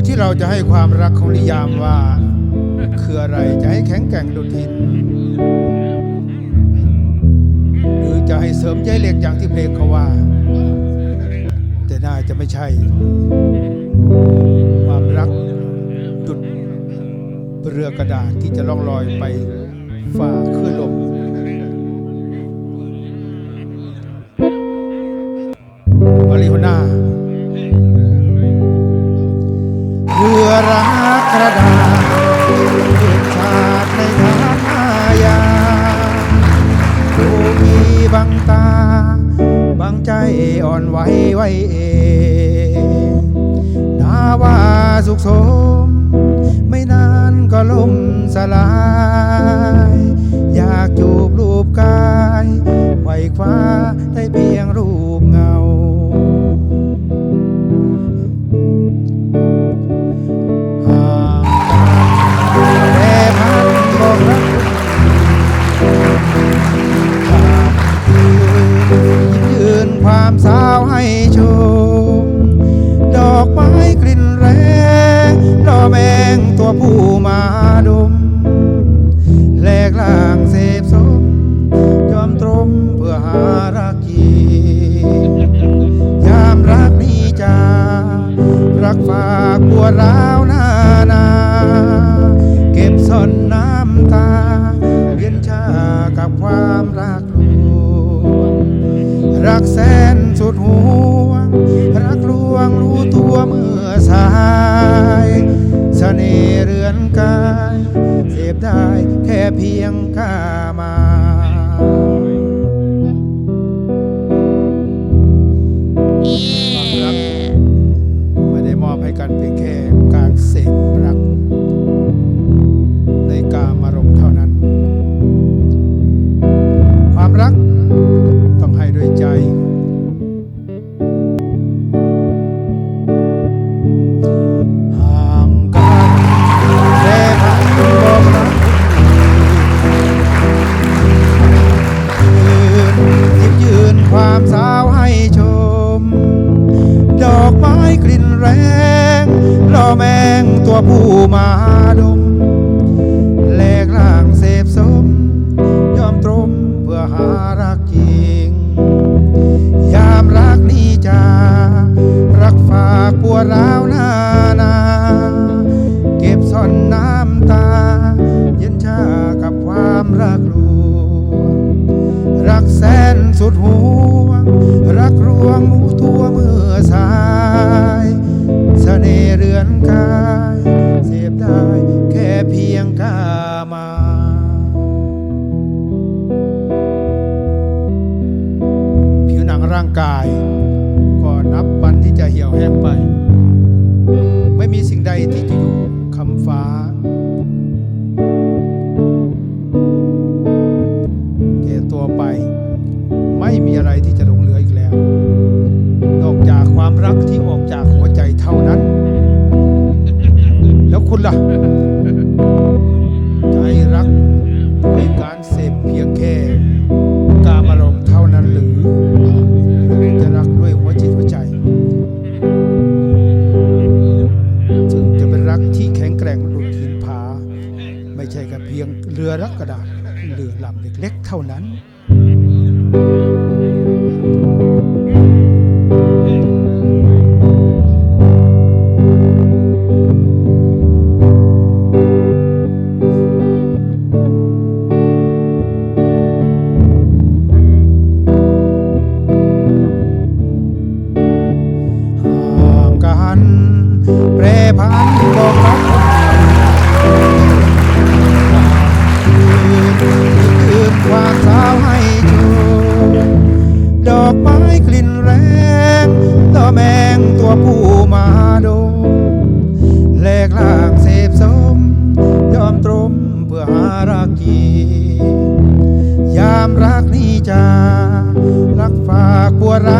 อยู่ที่เราจะให้ความรักของนิยามว่า คืออะไรจะให้แข็งแกร่งดุดหินหรือจะให้เสริมใจเหล็กอย่างที่เพลงเขาว่า แต่น่าจะไม่ใช่ ความรักดุดเรือกระดาษที่จะล่องลอยไปฝ่าคลื่นลมมาริโฮน่า บังตา บังใจอ่อนไหวไว้เองนาว่าสุขสม ไม่นานก็ล่มสลา เพียงข้ามา แรงล่อแมงตัวผู้มาดมแลกล่างเสพสม ยอมตรมเพื่อหารักจริง ยามรักนี้จารักฝากปวดร้าวนานา เก็บซ่อนน้ำตา เย็นชากับความรักลวงรักแสนสุดห่วงรักรวงรู้ตัวเมื่อสา สน่ห์เรือนกาย เสพได้แค่เพียงกามาผิวหนังร่างกายก็นับวันที่จะเหี่ยวแห้งไป ไม่มีสิ่งใดที่จะอยู่คำฟ้าแก่ตัวไป ไม่มีอะไรที่จะลง ความรักที่ออกจากหัวใจเท่านั้น แล้วคุณล่ะ ใจรักด้วยการเสพเพียงแค่กามารมณ์เท่านั้นหรือจะรักด้วยหัวจิตหัวใจ จึงจะเป็นรักที่แข็งแกร่งดุจหินผา ไม่ใช่แค่เพียงเรือรักกระดาษเรือลำเล็กๆเท่านั้น พันบอกรักคืนความสาวให้ชมดอกไม้กลิ่นแรงต่อแมงตัวผู้มาดมแลกล่างเสพสม ยอมตรมเพื่อหารักกียามรักนี้จารักฝากปวร้า